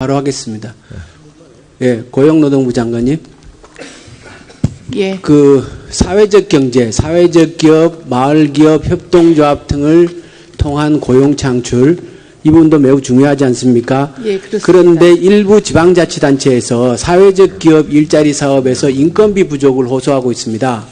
바로 하겠습니다. 예, 고용노동부 장관님. 예, 그 사회적 경제, 사회적 기업, 마을 기업, 협동조합 등을 통한 고용 창출 이 부분도 매우 중요하지 않습니까? 예, 그렇습니다. 그런데 일부 지방자치단체에서 사회적 기업 일자리 사업에서 인건비 부족을 호소하고 있습니다.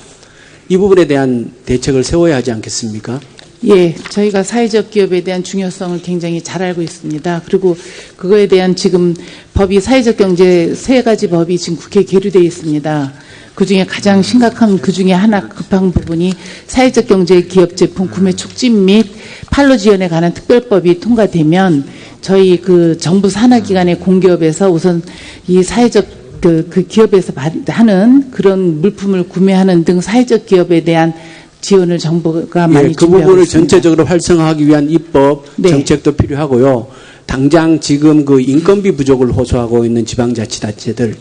이 부분에 대한 대책을 세워야 하지 않겠습니까? 예, 저희가 사회적 기업에 대한 중요성을 굉장히 잘 알고 있습니다. 그리고 그거에 대한 지금 법이 사회적 경제 세 가지 법이 지금 국회에 계류되어 있습니다. 그 중에 가장 심각한 그 중에 하나 급한 부분이 사회적 경제 기업 제품 구매 촉진 및 판로 지원에 관한 특별법이 통과되면 저희 그 정부 산하 기관의 공기업에서 우선 이 사회적 그, 그 기업에서 받- 하는 그런 물품을 구매하는 등 사회적 기업에 대한 지원을 정부가 많이 예, 그 부분을 있습니다. 전체적으로 활성화하기 위한 입법 네. 정책도 필요하고요. 당장 지금 그 인건비 부족을 호소하고 있는 지방자치단체들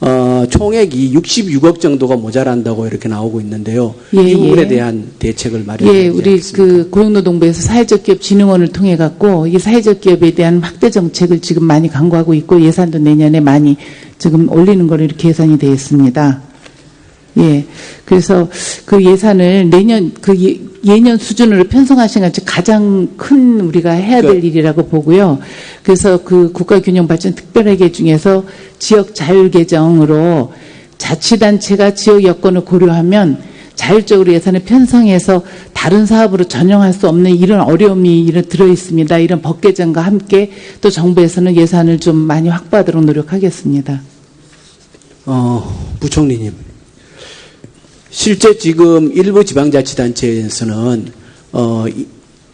어, 총액이 66억 정도가 모자란다고 이렇게 나오고 있는데요. 예, 이 부분에 예. 대한 대책을 마련해야 예, 우리 않겠습니까? 그 고용노동부에서 사회적 기업 진흥원을 통해 갖고 이 사회적 기업에 대한 확대 정책을 지금 많이 강구하고 있고 예산도 내년에 많이 지금 올리는 걸로 이렇게 예산이 되어 있습니다. 예. 그래서 그 예산을 내년 그 예, 예년 수준으로 편성하신 것이 가장 큰 우리가 해야 될 그- 일이라고 보고요. 그래서 그 국가균형발전 특별회계 중에서 지역 자율 개정으로 자치단체가 지역 여건을 고려하면 자율적으로 예산을 편성해서 다른 사업으로 전용할 수 없는 이런 어려움이 이런 들어 있습니다. 이런 법 개정과 함께 또 정부에서는 예산을 좀 많이 확보하도록 노력하겠습니다. 어, 부총리님. 실제 지금 일부 지방자치단체에서는 어, 이-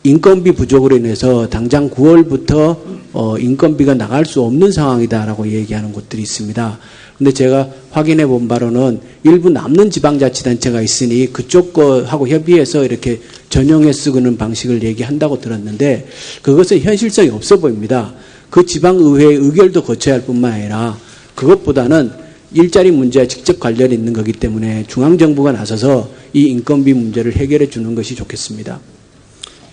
인건비 부족으로 인해서 당장 9월부터 어, 인건비가 나갈 수 없는 상황이다라고 얘기하는 곳들이 있습니다. 근데 제가 확인해 본 바로는 일부 남는 지방자치단체가 있으니 그쪽 거하고 협의해서 이렇게 전용해 쓰는 방식을 얘기한다고 들었는데 그것은 현실성이 없어 보입니다. 그 지방의회의 의결도 거쳐야 할 뿐만 아니라 그것보다는 일자리 문제와 직접 관련이 있는 거기 때문에 중앙정부가 나서서 이 인건비 문제를 해결해 주는 것이 좋겠습니다.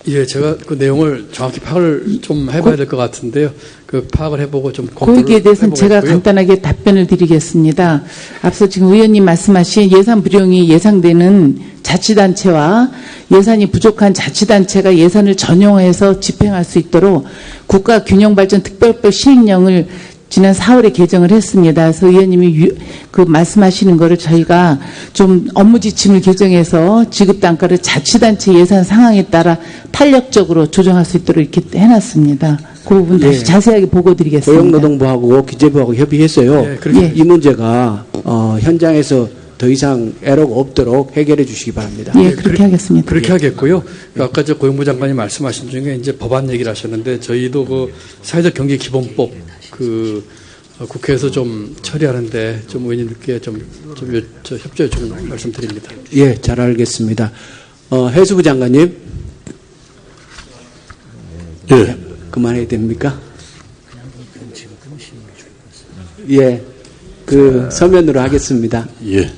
예, 제가 그 내용을 정확히 파악을 좀 해봐야 될 것 같은데요. 그 파악을 해보고 좀 검토를 대해서는 제가. 간단하게 답변을 드리겠습니다. 앞서 지금 의원님 말씀하신 예산 불용이 예상되는 자치단체와 예산이 부족한 자치단체가 예산을 전용해서 집행할 수 있도록 국가균형발전특별법 시행령을 지난 4월에 개정을 했습니다. 그래서 의원님이 유- 그 말씀하시는 거를 저희가 좀 업무 지침을 개정해서 지급 단가를 자치단체 예산 상황에 따라 탄력적으로 조정할 수 있도록 이렇게 해놨습니다. 그 부분 다시 예. 자세하게 보고 드리겠습니다. 고용노동부하고 기재부하고 협의했어요. 예, 그렇게- 예. 이 문제가 어, 현장에서 더 이상 애로가 없도록 해결해 주시기 바랍니다. 예, 예, 그렇게 그래- 하겠습니다. 그렇게 하겠고요. 그 아까 저 고용부 장관이 말씀하신 중에 이제 법안 얘기를 하셨는데 저희도 그 사회적 경제 기본법 그 어, 국회에서 좀 처리하는데 좀 의원님께 좀, 좀 요- 저 협조해 좀 말씀드립니다. 예, 잘 알겠습니다. 어, 해수부 장관님. 예, 그만해야 됩니까? 예, 그 서면으로 하겠습니다. 예.